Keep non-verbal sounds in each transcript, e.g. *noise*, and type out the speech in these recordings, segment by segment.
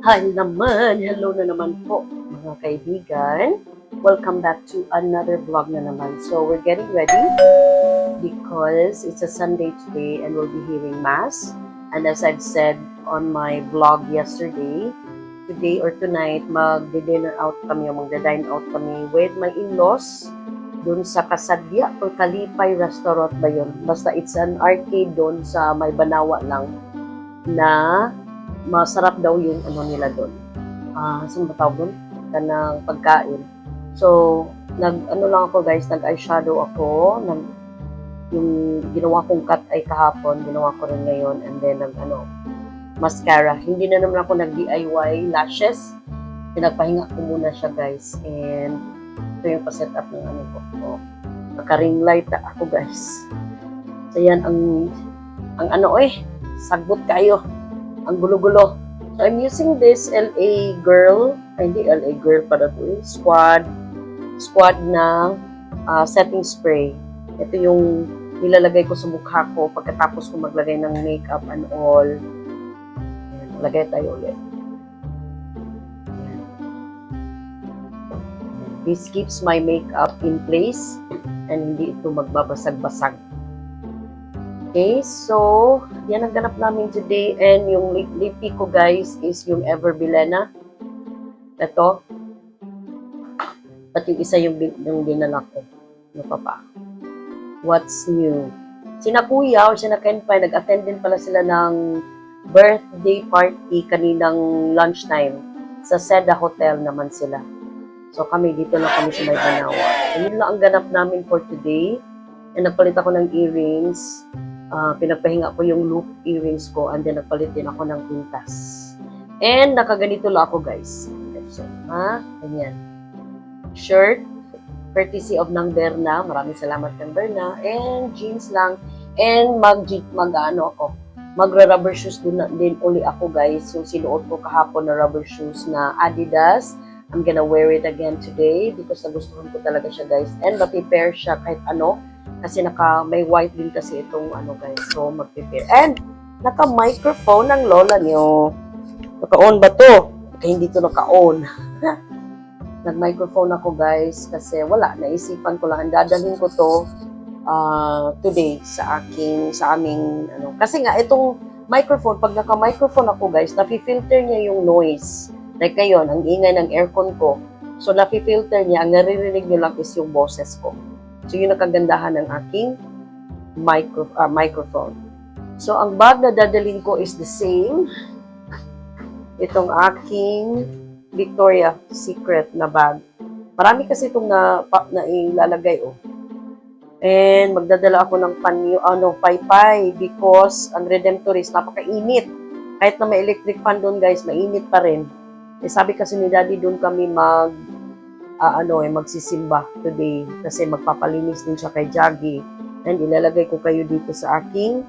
Hi naman! Hello na naman po mga kaibigan. Welcome back to another vlog na naman. So we're getting ready because it's a Sunday today and we'll be hearing Mass. And as I've said on my vlog yesterday, today or tonight, mag-dinner out kami o magda-dine out kami with my in-laws dun sa Kasadya or Kalipay Restaurant ba yun? Basta it's an arcade doon sa may Banawa lang na masarap daw yung ano nila doon. Ah, saan ba tawag doon? Kanang pagkain. So, nag ano lang ako guys, nag eyeshadow ako, nag yung ginawa kong cut ay kahapon, ginawa ko rin ngayon and then nag ano mascara. Hindi na naman ako nag DIY lashes. Pinagpahinga ko muna siya guys and ito yung pa-set up ng ano ko. Oh, naka-ring light ako guys. So yan ang ang ano eh, sagbot kayo. Ang gulo-gulo. So I'm using this LA Girl, ay hindi LA Girl para to eh, Squad Squad na ah, setting spray. Ito yung nilalagay ko sa mukha ko pagkatapos ko maglagay ng makeup and all. Lagay tayo ulit. This keeps my makeup in place and hindi ito magbabasag-basag. Okay, so yan ang ganap namin today and yung lip lippy ko guys is yung Ever Bilena. Ito. At yung isa yung, yung dinala ko. Ano pa pa? What's new? Sina Kuya o sina Kenpai, nag-attend din pala sila ng birthday party kaninang lunchtime. Sa Seda Hotel naman sila. So kami dito lang kami sa May Banawa. So, yun lang ang ganap namin for today. And nagpalit ako ng earrings. Ah, pinagpahinga ko yung loop earrings ko and then nagpalit din ako ng pintas. And nakaganito lang ako guys. So, ha? Ganyan. Shirt, courtesy of ng Berna. Maraming salamat kang Berna. And jeans lang. And mag, mag ano ako, magra-rubber shoes din, din uli ako guys. Yung sinuot ko kahapon na rubber shoes na Adidas. I'm gonna wear it again today because nagustuhan ko talaga siya guys. And ma-prepare siya kahit ano. Kasi naka, may white din kasi itong ano guys. So mag-prepare. And naka-microphone ng lola niyo. Naka-on ba to? Kaya hindi to naka-on. *laughs* Nag-microphone ako guys kasi wala, naisipan ko lang. Dadalhin ko to ah, today sa aking, sa aming, ano. Kasi nga, itong microphone, pag naka-microphone ako guys, nafi-filter niya yung noise. Like ngayon, ang ingay ng aircon ko. So, nafi-filter niya, ang naririnig niyo lang is yung boses ko. So, yun ang kagandahan ng aking micro, ah, microphone. So, ang bag na dadalhin ko is the same. Itong aking Victoria Secret na bag. Marami kasi itong na, pa, na ilalagay, oh. And magdadala ako ng panyo, ano, paypay because ang Redemptorist, napakainit. Kahit na may electric fan doon, guys, mainit pa rin. Eh, sabi kasi ni Daddy, doon kami mag, ah, ano, eh, magsisimba today kasi magpapalinis din siya kay Jaggy. And ilalagay ko kayo dito sa aking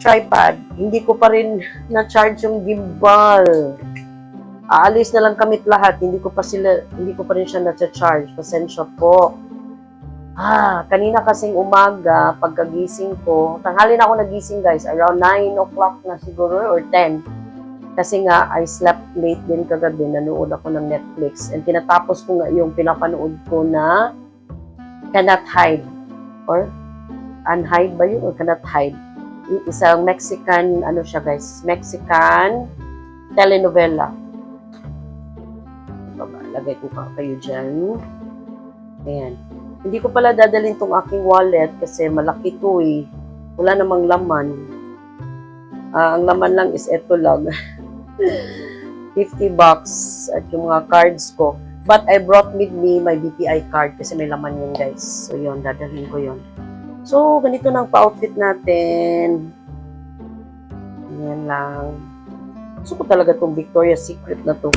tripod. Hindi ko pa rin na-charge yung gimbal. Aalis na lang kamit lahat. Hindi ko pa sila, hindi ko pa rin siya na-charge. Pasensya po. Ah, kanina kasing umaga, pagkagising ko, tanghali na ako nagising guys, around 9 o'clock na siguro or 10. Kasi nga, I slept late din kagabi, nanood ako ng Netflix. And tinatapos ko nga yung pinapanood ko na Cannot Hide. Or, Unhide ba yun? Or Cannot Hide? Isang Mexican, ano siya guys, Mexican telenovela. Baba, lagay ko pa kayo dyan. Ayan. Hindi ko pala dadalhin tong aking wallet kasi malaki to eh. Wala namang laman. Ah, ang laman lang is eto lang. *laughs* 50 bucks at yung mga cards ko. But I brought with me my BPI card kasi may laman yun guys. So yun, dadalhin ko yun. So, ganito na ang pa-outfit natin. Yan lang. Gusto ko talaga tong Victoria's Secret na to.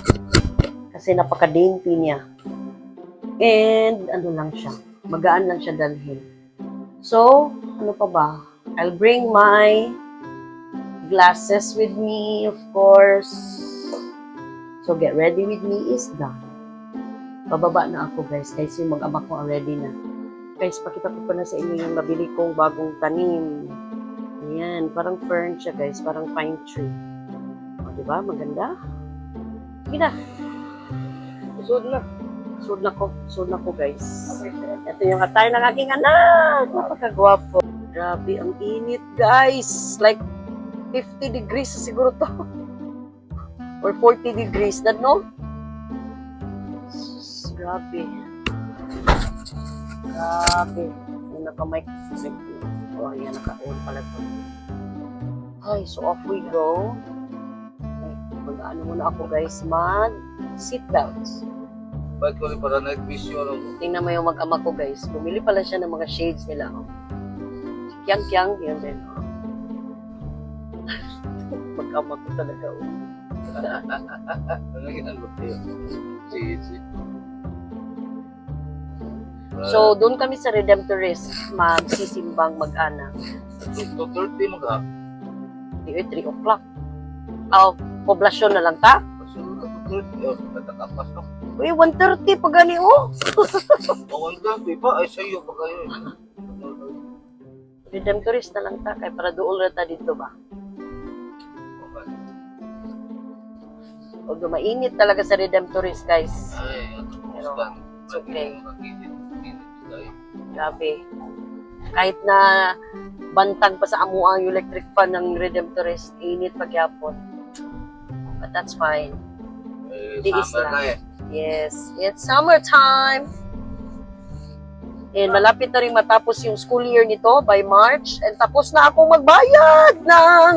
Kasi napaka-dainty niya. And ano lang siya. Magaan lang siya dalhin. So, ano pa ba? I'll bring my glasses with me, of course. So, get ready with me is done. Bababa na ako, guys. Kasi yung mag-ama ko already na. Guys, pakita ko pa na sa inyo yung nabili kong bagong tanim. Ayan, parang fern siya, guys. Parang pine tree. O, Diba? Maganda. Sige na. Usod na. Usod na ko. Usod na ko, guys. Ito yung atay ng aking anak. Napakagwapo. Grabe, ang init, guys. Like, 50 degrees na siguro to. *laughs* Or 40 degrees. That, no? Grabe. Grabe. Yung naka-mic. Oh, yan, naka-on pala to. Ay, so off we go. Ay, Mag-ano muna ako, guys, mag seatbelts. Bakit ko rin para night vision ako? Tingnan mo yung mag-ama ko, guys. Bumili pala siya ng mga shades nila. Oh. Si Kyang Kyang, yun din. Oh. Mag-ama ko talaga. Oh. Ano ginagawa ko yun? Si, si. So, doon kami sa Redemptorist magsisimbang mag-ana. 2.30 mo ka? Di, 3 o'clock. Oh, poblasyon na lang ta? Pasunod na 2.30. Oh, natatapas na. Uy, 1.30 pa gani, oh. Ka, di ba? Ay, sa'yo pa kayo. Redemptorist na lang ta, kay para doon na ta dito ba? Although mainit talaga sa Redemptorist, guys. Ay, ano Pero, stan. it's okay. Grabe. Kahit na bantang pa sa amo ang electric fan ng Redemptorist, init pagyapon. But that's fine. Eh, Tiis lang. na eh. Yes, it's summertime. And malapit na rin matapos yung school year nito by March. And tapos na akong magbayad ng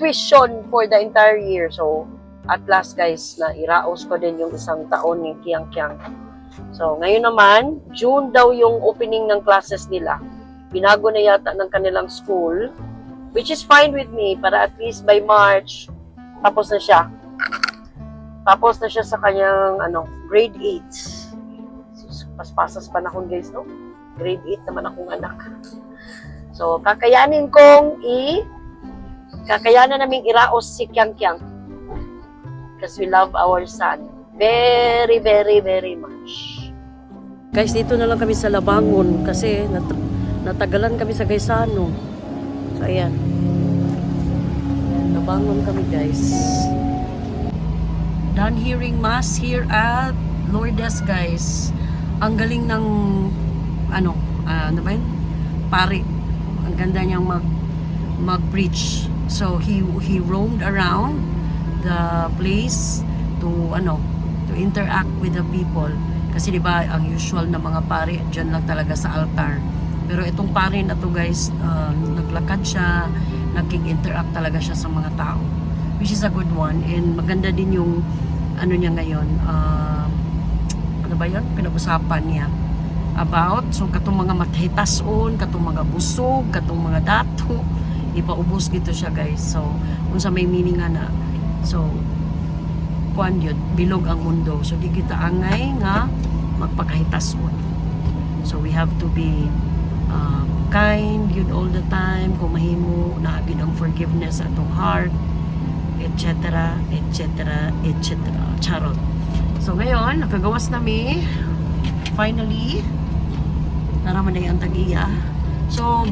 tuition for the entire year. So, at last guys, na iraos ko din yung isang taon ni Kiang Kiang. So, ngayon naman, June daw yung opening ng classes nila. Binago na yata ng kanilang school, which is fine with me, para at least by March, tapos na siya. Tapos na siya sa kanyang ano, grade 8. Sus, Paspasas panahon guys, no? Grade 8 naman akong anak. So, kakayanin kong i kakayanan naming iraos si Kyang Kyang. Because we love our son. Very, very, very much. Guys, dito na lang kami sa Labangon kasi nat- natagalan kami sa Gaisano. So, ayan. Labangon kami guys done hearing mass here at Lourdes guys ang galing ng ano ah, ano ba yun? pare ang ganda niyang mag mag preach so he he roamed around the place to ano to interact with the people. Kasi di ba ang usual na mga pare diyan lang talaga sa altar. Pero itong pare na to guys ah, naglakad siya nagking-interact talaga siya sa mga tao which is a good one. And maganda din yung ano niya ngayon um, ano ba yun? Pinag-usapan niya about so katong mga matahitason katong mga busog katong mga dato. Ipaubos gito siya guys. So unsa may meaning nga na so kuan yun bilog ang mundo. So di kita angay nga magpakahitason. So we have to be um, kind yun all the time. Kung mahimo na agad ang forgiveness atong heart etc etc etc charot. So ngayon nakagawas nami finally naraman na yung tagiya. So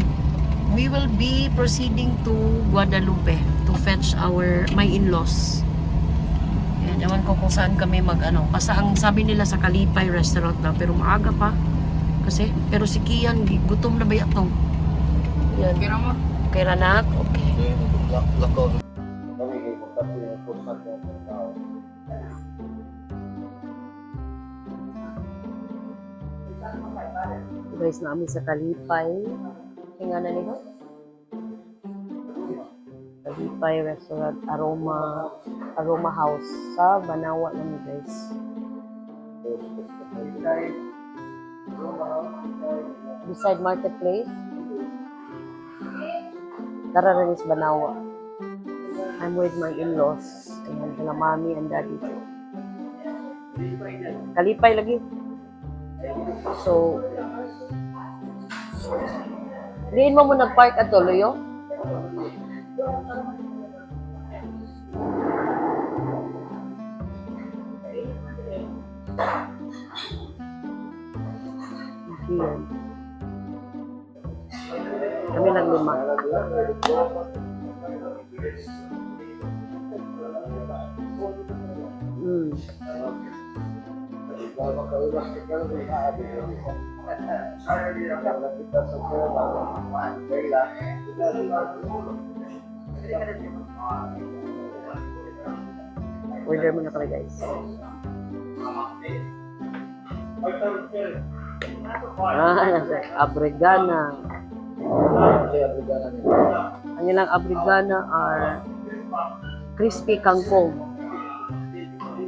we will be proceeding to Guadalupe to fetch our my in-laws and ewan ko kung saan kami mag ano basta ang sabi nila sa Kalipay restaurant na pero maaga pa kasi pero si Kian gutom na ba yato yan Kira mo? kay Ranak okay Okay, lakaw. Kami kayo magkati yung kursan ng tao. guys namin sa Kalipay. Tinga na nila. Kalipay Restaurant Aroma Aroma House sa Banawa namin guys. Beside Marketplace. Tara rin is Banawa. I'm with my in-laws. Ayan, sila mommy and daddy. Kalipay lagi. So, Diin mo mo nag-park at Toloyo? Diyan. Kami lang lima. Order muna kami guys. Ah, abrigana. Ang ilang abrigana are crispy kangkong,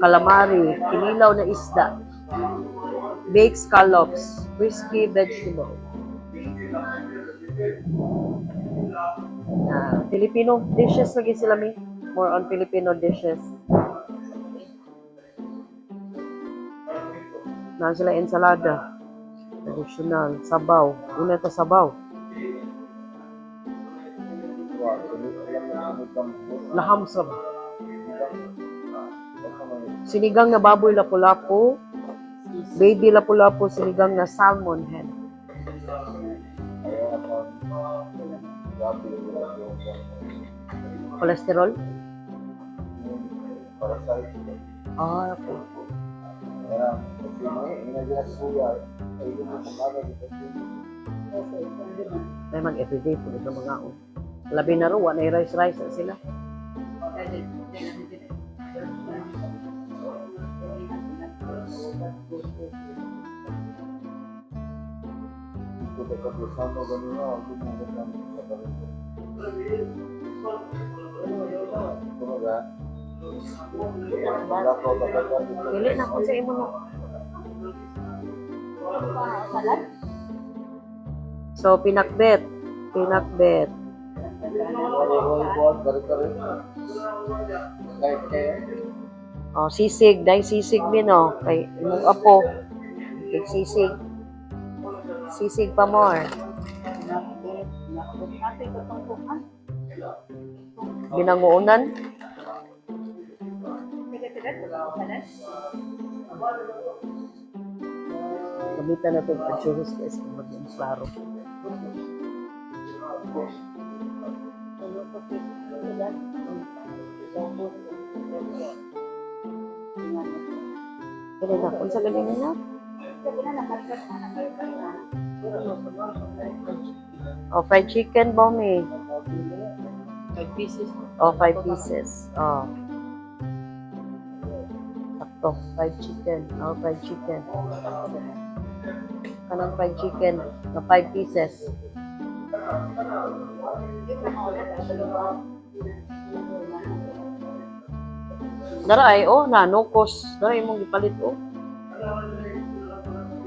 calamari, kinilaw na isda, baked scallops, crispy vegetable. Ah, Filipino dishes lagi sila mi. More on Filipino dishes. Na sila ensalada. Traditional, sabaw. Una ito sabaw. Basta may Sinigang na baboy lapu-lapu. Baby lapu-lapu, sinigang na salmon head. ayaw ako. Grabe yung ginagawa ko. Cholesterol? Para sa ito. Ah, okay. May ginagawa ko yan. Ay, yung mga kamagay dito. May mag everyday po dito mga o. Labi na ro, na rice-rice na sila. Wala ko Dili na kung sa imo no. So, pinakbet. Pinakbet. kaya. O, sisig. Dahil sisig min o. Kay imong apo. Kay sisig. Sisig pa more. Binanguunan. Gamitan na itong adjuhos guys kung maging klaro. Kaya na, kung sa galing na. Oh, fried chicken, Bomi. Five pieces. Oh, five pieces. Oh. Sakto, fried chicken. Oh, fried chicken. Kanang fried chicken na five pieces. Dara ay, oh, nanokos. Dara imong gipalit, oh.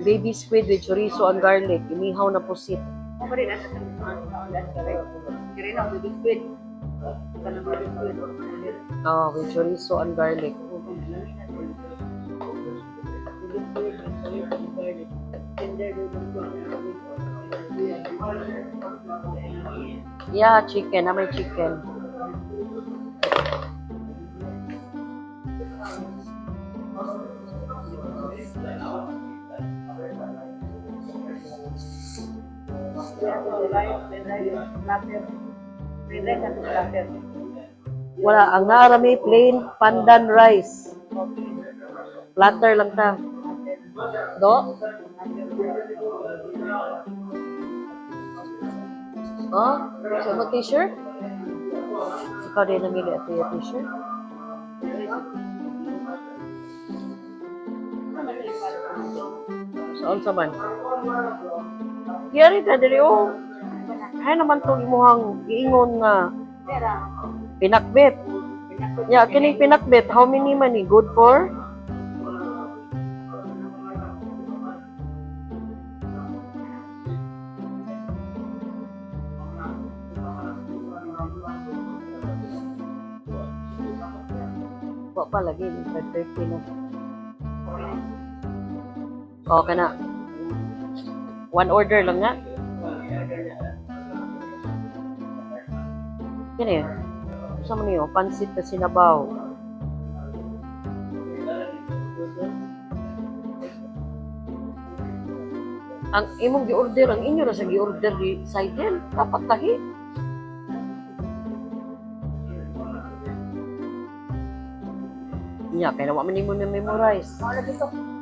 Baby squid with chorizo and garlic. Inihaw na pusit. Ako rin, rin ako biscuit. Kanang biscuit. Oh, with chorizo and garlic. Yeah, chicken. Na may chicken. Wala. Ang narami plain pandan rice. Platter lang ta. Do? Oh? Sa mo t-shirt? Ikaw din namili ito yung t-shirt? Saan sa man? Yari ka dili oh. Ay naman tong imuhang giingon nga pinakbet. Ya, kining pinakbet, how many man ni? Good for? Wa pa lagi, 5.30 na. Okay na. One order lang nga. Kini yun. Sa mo niyo, pansit na sinabaw. Ang imong gi-order, ang inyo na sa gi-order di Sidel, dapat tahi. Nya, kaya nawa man nimo memorize. Wala dito.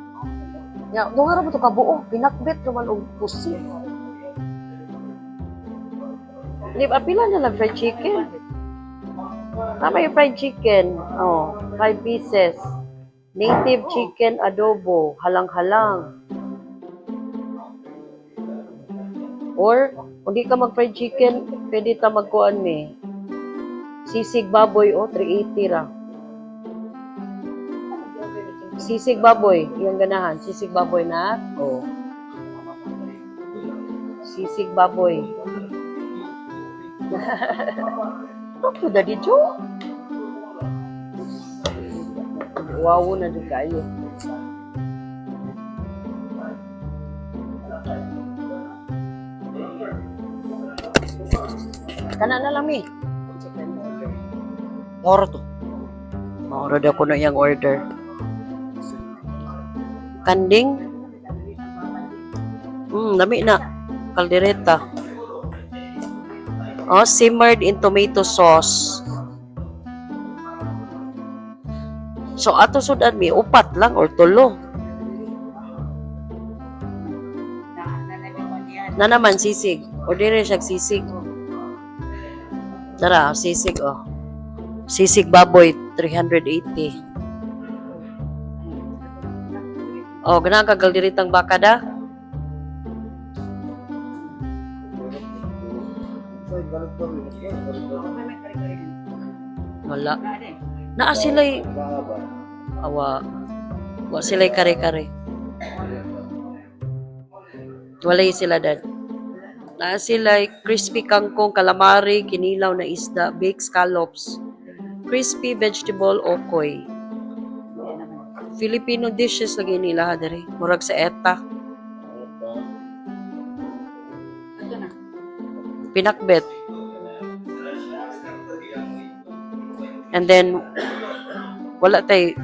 Nya, dunga ra mo to kabuo, pinakbit naman og pusi. Di ba pila na lang fried chicken? Tama yung fried chicken. Oh, five pieces. Native chicken adobo, halang-halang. Or, kung di ka mag-fried chicken, pwede ta magkuan me. Sisig baboy, oh, 380 ra. Sisig baboy, yung ganahan. Sisig baboy na, oh. Sisig baboy. Ako, Daddy Joe. Wow na din kayo. Kana na lang mi. Moro to. Moro daw ko na yung order. Kanding. Hmm, dami na. Kaldereta. Oh, simmered in tomato sauce. So, ato sudan mi, upat lang or tulo. Na, naman, sisig. Order siya sisig. Tara, sisig, oh. Sisig baboy, 380. Ko rin. May may kare-kare. Wala. Wala din. Naa sila'y, Mahaba. awa, wa sila'y kare-kare. Walay sila dad. Naa sila'y crispy kangkong, calamari, kinilaw na isda, baked scallops, crispy vegetable okoy. Filipino dishes lagi nila dere. Murag sa eta, pinakbet. And then wala tay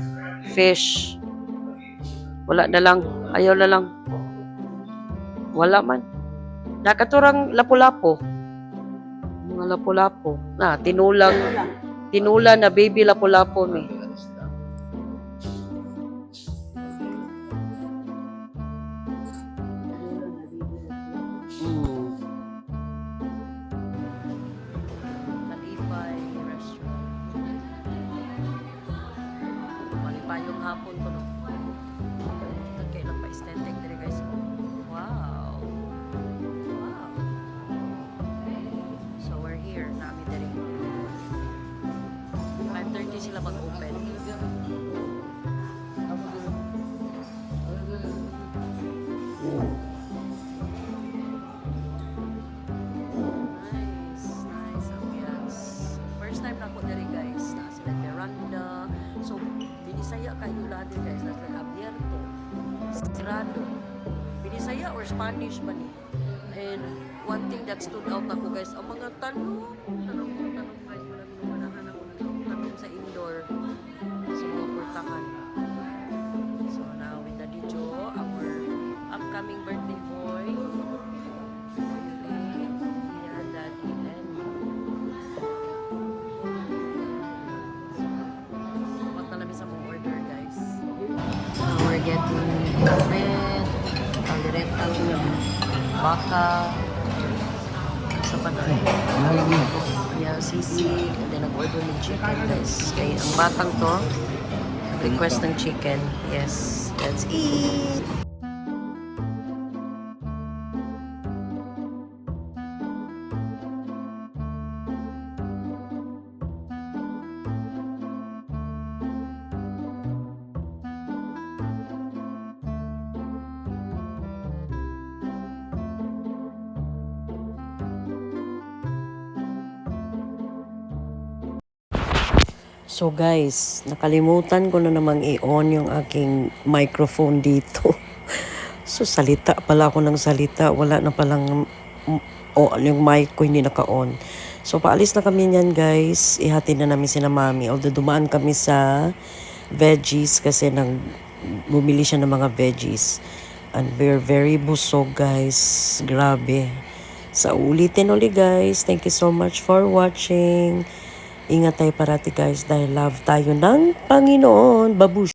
fish. Wala na lang. Ayaw na lang. Wala man. Nakaturang lapu-lapo. Mga lapu-lapo. Ah, tinulang, tinula na baby lapu-lapo mi. Mm. Binisaya kayo din guys, na abierto, sarado. Binisaya or Spanish man ni. And one thing that stood out ako guys, ang mga tanong baka, sa pa na yeah, sisig, and then nag-order ng chicken, guys. Kaya ang batang to, request ng chicken. Yes, let's eat! So guys, nakalimutan ko na namang i-on yung aking microphone dito. *laughs* so salita pala ako ng salita, wala na palang mm, o yung mic ko hindi naka-on. So paalis na kami niyan guys, ihati na namin si na mami. Although dumaan kami sa veggies kasi nang bumili siya ng mga veggies. And we're very busog guys, grabe. Sa ulitin uli guys, thank you so much for watching. Ingat tayo parati guys dahil love tayo ng Panginoon. Babush!